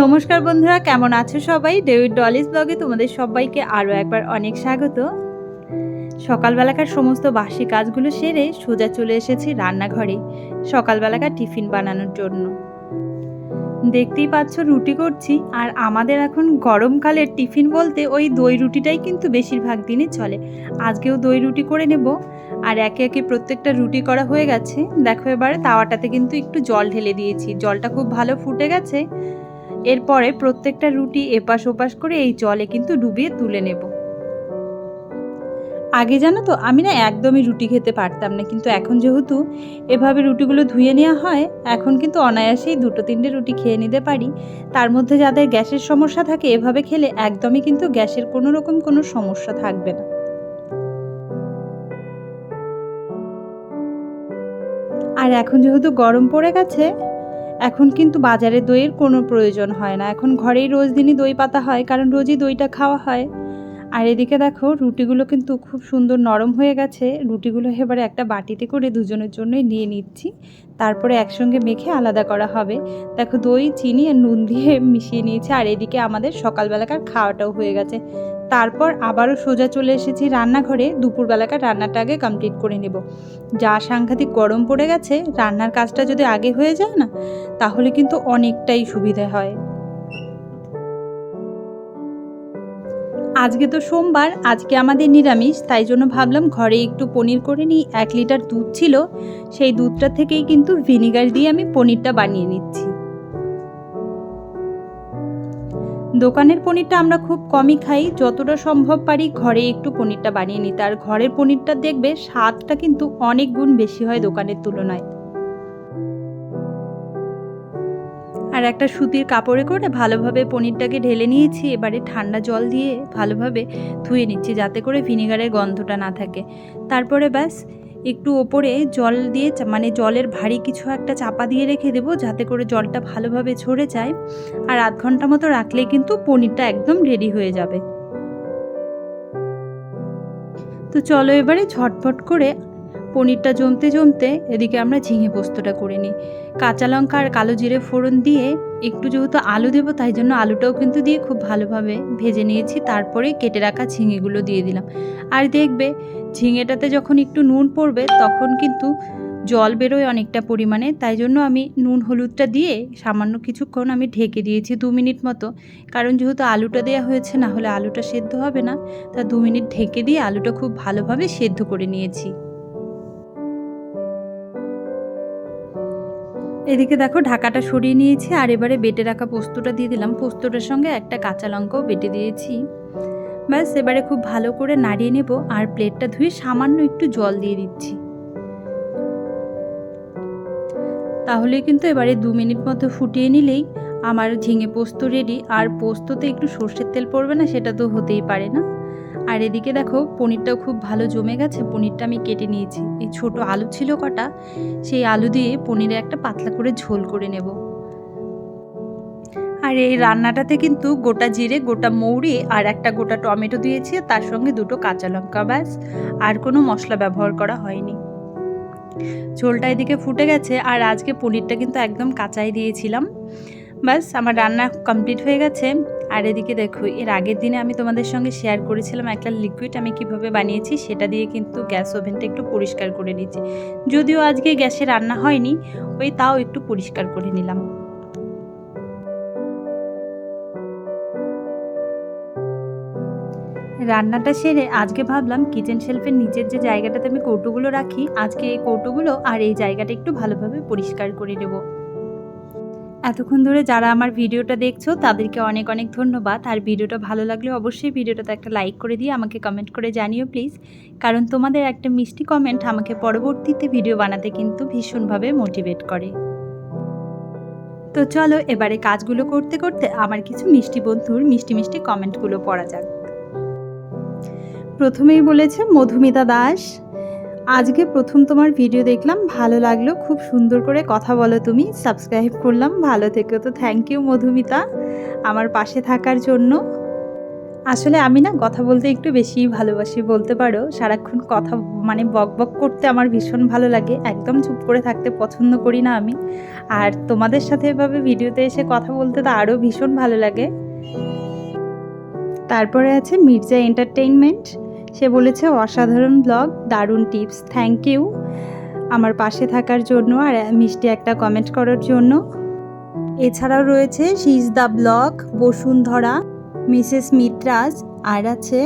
নমস্কার বন্ধুরা, কেমন আছো সবাই? ডেভিড ডলিস ব্লগে তোমাদের সবাইকে আরও একবার অনেক স্বাগত। সকালবেলাকার সমস্ত বাসি কাজগুলো সেরে সোজা চলে এসেছি রান্নাঘরে, সকালবেলাকার টিফিন বানানোর জন্য। দেখতেই পাচ্ছ, রুটি করছি, আর আমাদের এখন গরমকালের টিফিন বলতে ওই দই রুটিটাই কিন্তু বেশিরভাগ দিনই চলে। আজকেও দই রুটি করে নেব, আর একে একে প্রত্যেকটা রুটি করা হয়ে গেছে। দেখো এবারে তাওয়াটাতে কিন্তু একটু জল ঢেলে দিয়েছি, জলটা খুব ভালো ফুটে গেছে। এরপরে প্রত্যেকটা রুটি এপাশ ওপাশ করে এই জলে কিন্তু ডুবিয়ে তুলে নেব। আগে জানো তো, আমি না একদমই রুটি খেতে পারতাম না, কিন্তু এখন যেহেতু এভাবে রুটিগুলো ধুয়ে নেওয়া হয়, এখন কিন্তু অনায়াসেই দুটো তিনটে রুটি খেয়ে নিতে পারি। তার মধ্যে যাদের গ্যাসের সমস্যা থাকে, এভাবে খেলে একদমই কিন্তু গ্যাসের কোনো রকম কোনো সমস্যা থাকবে না। আর এখন যেহেতু গরম পড়ে গেছে এখন কিন্তু বাজারে দইয়ের কোনো প্রয়োজন হয় না। এখন ঘরেই রোজ দিনই দই পাতা হয়, কারণ রোজই দইটা খাওয়া হয়। আর এদিকে দেখো, রুটিগুলো কিন্তু খুব সুন্দর নরম হয়ে গেছে। রুটিগুলো এবারে একটা বাটিতে করে দুজনের জন্যই নিয়ে নিচ্ছি। তারপরে একসঙ্গে মেখে আলাদা করা হবে। দেখো, দই, চিনি আর নুন দিয়ে মিশিয়ে নিয়েছে। আর এদিকে আমাদের সকালবেলাকার খাওয়াটাও হয়ে গেছে। তারপর আবারও সোজা চলে এসেছি রান্নাঘরে। দুপুরবেলাকার রান্নাটা আগে কমপ্লিট করে নেব। যা সাংঘাতিক গরম পড়ে গেছে, রান্নার কাজটা যদি আগে হয়ে যায় না, তাহলে কিন্তু অনেকটাই সুবিধা হয়। আজকে তো সোমবার, আজকে আমাদের নিরামিষ, তাই জন্য ভাবলাম ঘরে একটু পনির করে নিই। এক লিটার দুধ ছিল, সেই দুধটা থেকেই কিন্তু ভিনিগার দিয়ে আমি পনিরটা বানিয়ে নিচ্ছি। দোকানের পনিরটা আমরা খুব কমই খাই, যতটা সম্ভব পারি ঘরে একটু পনিরটা বানিয়ে নিতে। আর ঘরের পনিরটা দেখবে, স্বাদটা কিন্তু অনেক গুণ বেশি হয় দোকানের তুলনায়। আর একটা সুতির কাপড়ে করে ভালোভাবে পনিরটাকে ঢেলে নিয়েছি, এবারে ঠান্ডা জল দিয়ে ভালোভাবে ধুয়ে নিচ্ছি যাতে করে ভিনিগারের গন্ধটা না থাকে। তারপরে ব্যাস, একটু ওপরে জল দিয়ে মানে জলের ভারী কিছু একটা চাপা দিয়ে রেখে দেবো যাতে করে জলটা ভালোভাবে ঝরে যায়। আর আধ ঘণ্টা মতো রাখলে কিন্তু পনিরটা একদম রেডি হয়ে যাবে। তো চলো এবারে ঝটফট করে পনিরটা জমতে জমতে এদিকে আমরা ঝিঙে পোস্তটা করে নিই। কাঁচা লঙ্কা আর কালো জিরে ফোড়ন দিয়ে একটু যেহেতু আলু দেবো, তাই জন্য আলুটাও কিন্তু দিয়ে খুব ভালোভাবে ভেজে নিয়েছি। তারপরে কেটে রাখা ঝিঙেগুলো দিয়ে দিলাম। আর দেখবে, ঝিঙেটাতে যখন একটু নুন পড়বে, তখন কিন্তু জল বেরোয় অনেকটা পরিমাণে। তাই জন্য আমি নুন, হলুদটা দিয়ে সামান্য কিছুক্ষণ আমি ঢেকে দিয়েছি দু মিনিট মতো। কারণ যেহেতু আলুটা দেওয়া হয়েছে, না হলে আলুটা সেদ্ধ হবে না। তা দু মিনিট ঢেকে দিয়ে আলুটা খুব ভালোভাবে সেদ্ধ করে নিয়েছি। এদিকে দেখো ঢাকাটা সরিয়ে নিয়েছি, আর এবারে বেটে রাখা পোস্তটা দিয়ে দিলাম। পোস্তটার সঙ্গে একটা কাঁচা লঙ্কাও বেটে দিয়েছি। ব্যাস, এবারে খুব ভালো করে নাড়িয়ে নেব, আর প্লেটটা ধুয়ে সামান্য একটু জল দিয়ে দিচ্ছি। তাহলে কিন্তু এবারে দু মিনিট মতো ফুটিয়ে নিলেই আমার ঝিঙে পোস্ত রেডি আর পোস্ততে একটু সর্ষের তেল পড়বে না, সেটা তো হতেই পারে না। আর এদিকে দেখো, পনিরটাও খুব ভালো জমে গেছে। পনিরটা আমি কেটে নিয়েছি। এই ছোট আলু ছিল কটা, সেই আলু দিয়ে পনিরে একটা পাতলা করে ঝোল করে নেব। আর এই রান্নাটাতে কিন্তু গোটা জিরে, গোটা মৌরি আর একটা গোটা টমেটো দিয়েছি তার সঙ্গে দুটো কাঁচা লঙ্কা ব্যাস, আর কোনো মশলা ব্যবহার করা হয়নি। ঝোলটা এদিকে ফুটে গেছে, আর আজকে পনিরটা কিন্তু একদম কাঁচাই দিয়েছিলাম। ব্যাস, আমার রান্না কমপ্লিট হয়ে গেছে। আর এদিকে দেখো, এর আগের দিনে আমি তোমাদের সঙ্গে শেয়ার করেছিলাম একটা লিকুইড আমি কীভাবে বানিয়েছি, সেটা দিয়ে কিন্তু গ্যাস ওভেনটা একটু পরিষ্কার করে নিচ্ছি যদিও আজকে গ্যাসে রান্না হয়নি, ওই তাও একটু পরিষ্কার করে নিলাম। রান্নাটা সেরে আজকে ভাবলাম কিচেন শেলফের নিচের যে জায়গাটাতে আমি কৌটোগুলো রাখি, আজকে এই কৌটোগুলো আর এই জায়গাটা একটু ভালোভাবে পরিষ্কার করে নেব। এতক্ষণ ধরে যারা আমার ভিডিওটা দেখছ, তাদেরকে অনেক অনেক ধন্যবাদ। আর ভিডিওটা ভালো লাগলে অবশ্যই ভিডিওটাতে একটা লাইক করে দিয়ে আমাকে কমেন্ট করে জানিও প্লিজ কারণ তোমাদের একটা মিষ্টি কমেন্ট আমাকে পরবর্তীতে ভিডিও বানাতে কিন্তু ভীষণভাবে মোটিভেট করে। তো চলো, এবারে কাজগুলো করতে করতে আমার কিছু মিষ্টি বন্ধুর মিষ্টি মিষ্টি কমেন্টগুলো পড়া যাক। প্রথমেই বলেছে, মধুমিতা দাস। আজকে প্রথম তোমার ভিডিও দেখলাম, ভালো লাগল, খুব সুন্দর করে কথা বলো তুমি সাবস্ক্রাইব করলাম, ভালো থেকো তো থ্যাংক ইউ মধুমিতা, আমার পাশে থাকার জন্য। আসলে আমি না কথা বলতে একটু বেশিই ভালোবাসি, বলতে পারো, সারাক্ষণ কথা মানে বক বক করতে আমার ভীষণ ভালো লাগে, একদম চুপ করে থাকতে পছন্দ করি না আমি। আর তোমাদের সাথে এভাবে ভিডিওতে এসে কথা বলতে তো আরও ভীষণ ভালো লাগে। তারপরে আছে মির্জা এন্টারটেইনমেন্ট সে বলেছে, অসাধারণ ব্লগ দারুণ টিপস থ্যাংক ইউ আমার পাশে থাকার জন্য আর মিষ্টি একটা কমেন্ট করার জন্য। এছাড়াও রয়েছে সিজ the blog Bashundhara Mrs Mitraj আর আছে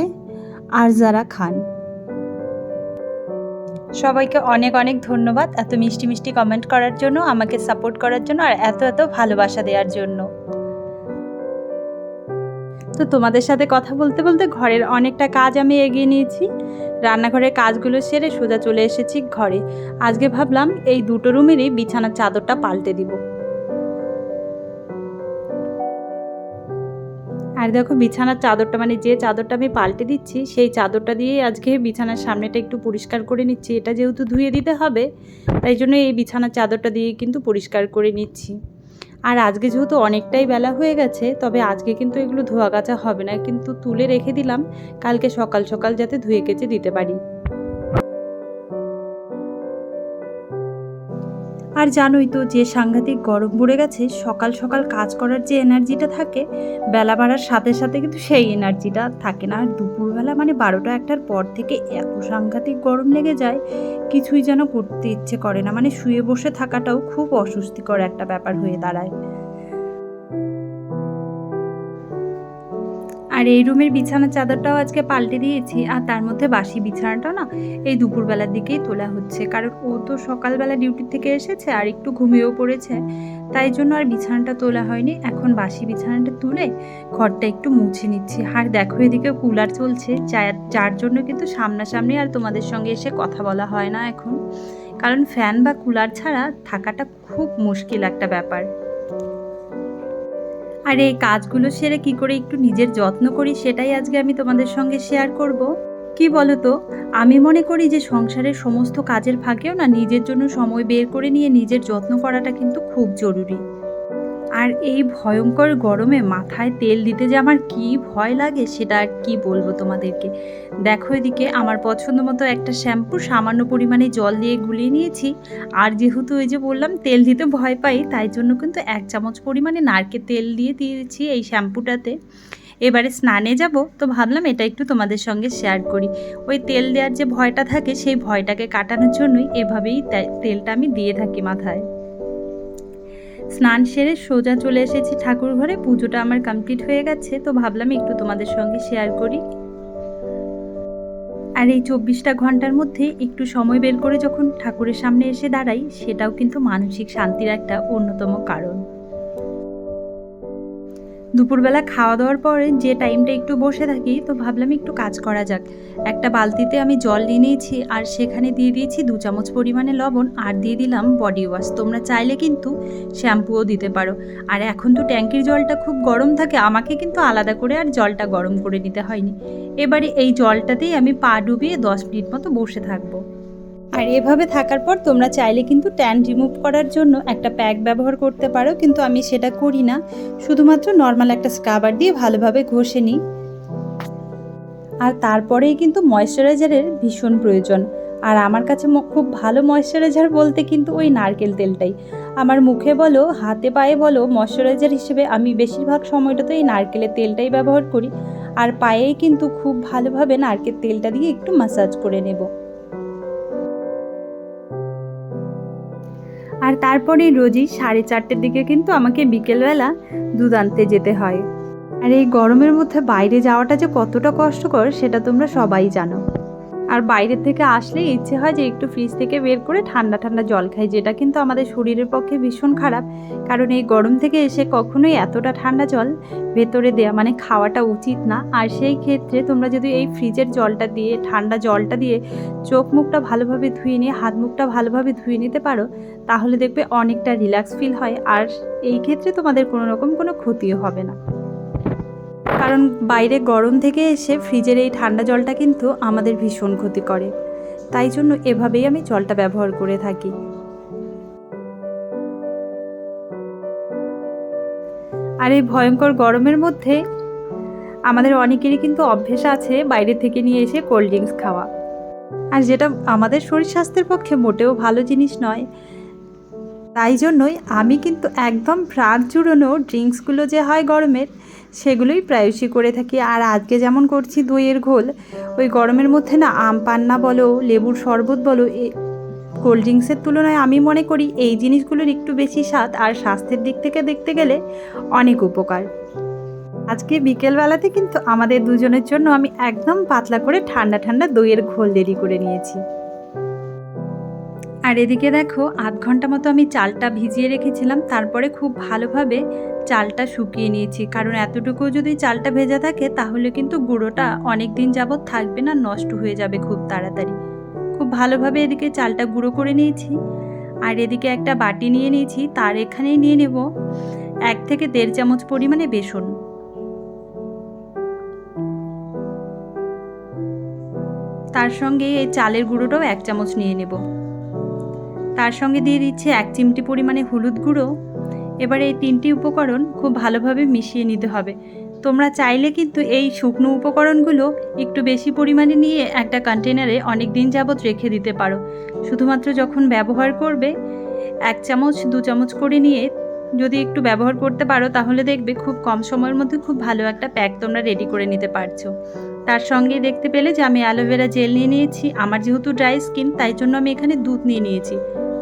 আরজারা খান। সবাইকে অনেক অনেক ধন্যবাদ এত মিষ্টি মিষ্টি কমেন্ট করার জন্য, আমাকে সাপোর্ট করার জন্য আর এত এত ভালোবাসা দেওয়ার জন্য। তো তোমাদের সাথে কথা বলতে বলতে ঘরের অনেকটা কাজ আমি এগিয়ে নিয়েছি। রান্নাঘরের কাজগুলো সেরে সোজা চলে এসেছি ঘরে। আজকে ভাবলাম এই দুটো রুমেরই বিছানার চাদরটা পাল্টে দিব। আর দেখো বিছানার চাদরটা মানে যে চাদরটা আমি পাল্টে দিচ্ছি, সেই চাদরটা দিয়ে আজকে বিছানার সামনেটা একটু পরিষ্কার করে নিচ্ছি। এটা যেহেতু ধুয়ে দিতে হবে, তাই জন্য এই বিছানার চাদরটা দিয়ে কিন্তু পরিষ্কার করে নিচ্ছি। আর আজকে যেহেতু অনেকটাই বেলা হয়ে গেছে, তবে আজকে কিন্তু এগুলো ধোয়া কাচা হবে না। কিন্তু তুলে রেখে দিলাম। কালকে সকাল সকাল যাতে ধুয়ে কেচে দিতে পারি। আর জানোই তো যে সাংঘাতিক গরম পড়ে গেছে, সকাল সকাল কাজ করার যে এনার্জিটা থাকে, বেলা বাড়ার সাথে সাথে কিন্তু সেই এনার্জিটা থাকে না। আর দুপুরবেলা মানে বারোটা একটার পর থেকে এত সাংঘাতিক গরম লেগে যায়, কিছুই যেন করতে ইচ্ছে করে না। মানে শুয়ে বসে থাকাটাও খুব অস্বস্তিকর একটা ব্যাপার হয়ে দাঁড়ায়। আর এই রুমের বিছানার চাদরটাও আজকে পাল্টে দিয়েছি, আর তার মধ্যে বাসি বিছানাটা না এই দুপুরবেলার দিকেই তোলা হচ্ছে। কারণ ও তো সকালবেলা ডিউটি থেকে এসেছে আর একটু ঘুমিয়েও পড়েছে, তাই জন্য আর বিছানাটা তোলা হয়নি। এখন বাসি বিছানাটা তুলে ঘরটা একটু মুছে নিচ্ছি। আর দেখো এদিকে কুলার চলছে যার জন্য কিন্তু সামনাসামনি আর তোমাদের সঙ্গে এসে কথা বলা হয় না এখন। কারণ ফ্যান বা কুলার ছাড়া থাকাটা খুব মুশকিল একটা ব্যাপার। আর এই কাজগুলো সেরে কি করে একটু নিজের যত্ন করি সেটাই আজকে আমি তোমাদের সঙ্গে শেয়ার করব। কি বলো তো আমি মনে করি যে সংসারের সমস্ত কাজের ফাঁকেও না নিজের জন্য সময় বের করে নিয়ে নিজের যত্ন করাটা কিন্তু খুব জরুরি। আর এই ভয়ঙ্কর গরমে মাথায় তেল দিতে যে আমার কি ভয় লাগে, সেটা আর কি বলব তোমাদেরকে? দেখো এদিকে আমার পছন্দ মতো একটা শ্যাম্পু, সামান্য পরিমাণে জল দিয়ে গুলিয়ে নিয়েছি। আর যেহেতু ওই যে বললাম, তেল দিতে ভয় পাই, তাই জন্য কিন্তু এক চামচ পরিমাণে নারকেল তেল দিয়ে দিয়েছি এই শ্যাম্পুটাতে। এবারে স্নানে যাব, তো ভাবলাম এটা একটু তোমাদের সঙ্গে শেয়ার করি। ওই তেল দেওয়ার যে ভয়টা থাকে, সেই ভয়টাকে কাটানোর জন্যই এভাবেই তেলটা আমি দিয়ে থাকি মাথায়। স্নান সেরে সোজা চলে এসেছি ঠাকুর ঘরে। পুজোটা আমার কমপ্লিট হয়ে গেছে, তো ভাবলাম একটু তোমাদের সঙ্গে শেয়ার করি। আর এই চব্বিশটা ঘণ্টার মধ্যে একটু সময় বের করে যখন ঠাকুরের সামনে এসে দাঁড়াই, সেটাও কিন্তু মানসিক শান্তির একটা অন্যতম কারণ। দুপুরবেলা খাওয়া দাওয়ার পরে যে টাইমটা একটু বসে থাকি, তো ভাবলাম একটু কাজ করা যাক। একটা বালতিতে আমি জল নিয়ে নিয়েছি আর সেখানে দিয়ে দিয়েছি দু চামচ পরিমাণে লবণ আর দিয়ে দিলাম বডি ওয়াশ তোমরা চাইলে কিন্তু শ্যাম্পুও দিতে পারো। আর এখন তো ট্যাঙ্কির জলটা খুব গরম থাকে, আমাকে কিন্তু আলাদা করে আর জলটা গরম করে নিতে হয়নি। এবারে এই জলটাতেই আমি পা ডুবিয়ে দশ মিনিট মতো বসে থাকব। আর এভাবে থাকার পর তোমরা চাইলে কিন্তু ট্যান রিমুভ করার জন্য একটা প্যাক ব্যবহার করতে পারো, কিন্তু আমি সেটা করি না। শুধুমাত্র নর্মাল একটা স্ক্রাবার দিয়ে ভালোভাবে ঘষে নিই। আর তারপরেই কিন্তু ময়শ্চারাইজারের ভীষণ প্রয়োজন। আর আমার কাছে খুব ভালো ময়শ্চারাইজার বলতে কিন্তু ওই নারকেল তেলটাই। আমার মুখে বলো, হাতে পায়ে বলো ময়শ্চারাইজার হিসেবে আমি বেশিরভাগ সময়টাতে এই নারকেলের তেলটাই ব্যবহার করি। আর পায়েই কিন্তু খুব ভালোভাবে নারকেল তেলটা দিয়ে একটু মাসাজ করে নেব। তারপরে রোজই সাড়ে চারটের দিকে কিন্তু আমাকে বিকেলবেলা দুধ আনতে যেতে হয়। আর এই গরমের মধ্যে বাইরে যাওয়াটা যে কতটা কষ্টকর, সেটা তোমরা সবাই জানো। আর বাইরের থেকে আসলে ইচ্ছে হয় যে একটু ফ্রিজ থেকে বের করে ঠান্ডা ঠান্ডা জল খাই, যেটা কিন্তু আমাদের শরীরের পক্ষে ভীষণ খারাপ। কারণ এই গরম থেকে এসে কখনোই এতটা ঠান্ডা জল ভেতরে দেয়া মানে খাওয়াটা উচিত না। আর সেই ক্ষেত্রে তোমরা যদি এই ফ্রিজের জলটা দিয়ে, ঠান্ডা জলটা দিয়ে চোখ মুখটা ভালোভাবে ধুয়ে নিয়ে, হাত মুখটা ভালোভাবে ধুয়ে নিতে পারো, তাহলে দেখবে অনেকটা রিল্যাক্স ফিল হয়। আর এই ক্ষেত্রে তোমাদের কোনো রকম কোনো ক্ষতিও হবে না। কারণ বাইরে গরম থেকে এসে ফ্রিজের এই ঠান্ডা জলটা কিন্তু আমাদের ভীষণ ক্ষতি করে। তাই জন্য এভাবেই আমি জলটা ব্যবহার করে থাকি। আর এই ভয়ঙ্কর গরমের মধ্যে আমাদের অনেকেরই কিন্তু অভ্যেস আছে বাইরে থেকে নিয়ে এসে কোল্ড ড্রিঙ্কস খাওয়া। আর যেটা আমাদের শরীর স্বাস্থ্যের পক্ষে মোটেও ভালো জিনিস নয় তাই জন্যই আমি কিন্তু একদম প্রাণ জুড়োনো ড্রিঙ্কসগুলো যে হয় গরমের, সেগুলোই প্রায়শই করে থাকি। আর আজকে যেমন করছি দইয়ের ঘোল, ওই গরমের মধ্যে না আম পান্না বলো, লেবুর শরবত বলো কোল্ড ড্রিঙ্কসের তুলনায় আমি মনে করি এই জিনিসগুলোর একটু বেশি স্বাদ আর স্বাস্থ্যের দিক থেকে দেখতে গেলে অনেক উপকার। আজকে বিকেলবেলাতে কিন্তু আমাদের দুজনের জন্য আমি একদম পাতলা করে ঠান্ডা ঠান্ডা দইয়ের ঘোল রেডি করে নিয়েছি। আর এদিকে দেখো, আধ ঘণ্টা মতো আমি চালটা ভিজিয়ে রেখেছিলাম, তারপরে খুব ভালোভাবে চালটা শুকিয়ে নিয়েছি। কারণ এতটুকু যদি চালটা ভেজা থাকে, তাহলে কিন্তু গুঁড়োটা অনেক দিন যাবৎ থাকবে না, নষ্ট হয়ে যাবে খুব তাড়াতাড়ি। খুব ভালোভাবে এদিকে চালটা গুঁড়ো করে নিয়েছি। আর এদিকে একটা বাটি নিয়ে নিয়েছি, তার এখানেই নিয়ে নেব এক থেকে দেড় চামচ পরিমাণে বেসন। তার সঙ্গে এই চালের গুঁড়োটাও এক চামচ নিয়ে নেব। তার সঙ্গে দিয়ে দিচ্ছে এক চিমটি পরিমাণে হলুদ গুঁড়ো। এবার এই তিনটি উপকরণ খুব ভালোভাবে মিশিয়ে নিতে হবে। তোমরা চাইলে কিন্তু এই শুকনো উপকরণগুলো একটু বেশি পরিমাণে নিয়ে একটা কন্টেনারে অনেক দিন যাবৎ রেখে দিতে পারো। শুধুমাত্র যখন ব্যবহার করবে, এক চামচ, দু চামচ করে নিয়ে যদি একটু ব্যবহার করতে পারো, তাহলে দেখবে খুব কম সময়ের মধ্যে খুব ভালো একটা প্যাক তোমরা রেডি করে নিতে পারছ। তার সঙ্গে দেখতে পেলে যে আমি অ্যালোভেরা জেল নিয়ে নিয়েছি। আমার যেহেতু ড্রাই স্কিন তাই জন্য আমি এখানে দুধ নিয়ে নিয়েছি।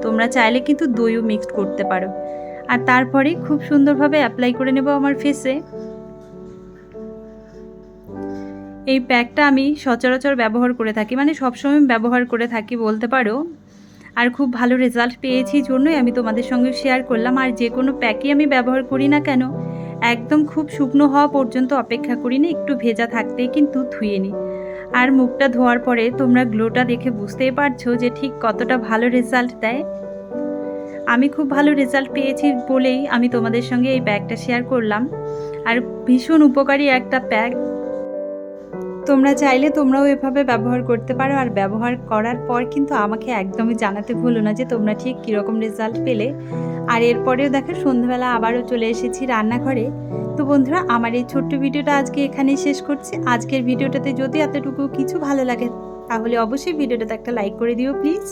তোমরা চাইলে কিন্তু দইও মিক্সড করতে পারো। আর তারপরে খুব সুন্দরভাবে অ্যাপ্লাই করে নেব আমার ফেসে এই প্যাকটা আমি সচরাচর ব্যবহার করে থাকি মানে সবসময় ব্যবহার করে থাকি বলতে পারো। আর খুব ভালো রেজাল্ট পেয়েছি জন্যই আমি তোমাদের সঙ্গে শেয়ার করলাম। আর যে কোনো প্যাকই আমি ব্যবহার করি না কেন, একদম খুব শুকনো হওয়া পর্যন্ত অপেক্ষা করি না, একটু ভেজা থাকতেই কিন্তু ধুয়ে নিই। আর মুখটা ধোয়ার পরে তোমরা গ্লোটা দেখে বুঝতেই পারছ যে ঠিক কতটা ভালো রেজাল্ট দেয়। আমি খুব ভালো রেজাল্ট পেয়েছি বলেই আমি তোমাদের সঙ্গে এই ব্যাগটা শেয়ার করলাম। আর ভীষণ উপকারী একটা ব্যাগ। তোমরা চাইলে তোমরাও এভাবে ব্যবহার করতে পারো আর ব্যবহার করার পর কিন্তু আমাকে একদমই জানাতে ভুলো না যে তোমরা ঠিক কীরকম রেজাল্ট পেলে। আর এরপরেও দেখো সন্ধ্যাবেলা আবারও চলে এসেছি রান্নাঘরে। তো বন্ধুরা, আমার এই ছোট্ট ভিডিওটা আজকে এখানেই শেষ করছি। আজকের ভিডিওটাতে যদি এতটুকু কিছু ভালো লাগে, তাহলে অবশ্যই ভিডিওটাতে একটা লাইক করে দিও প্লিজ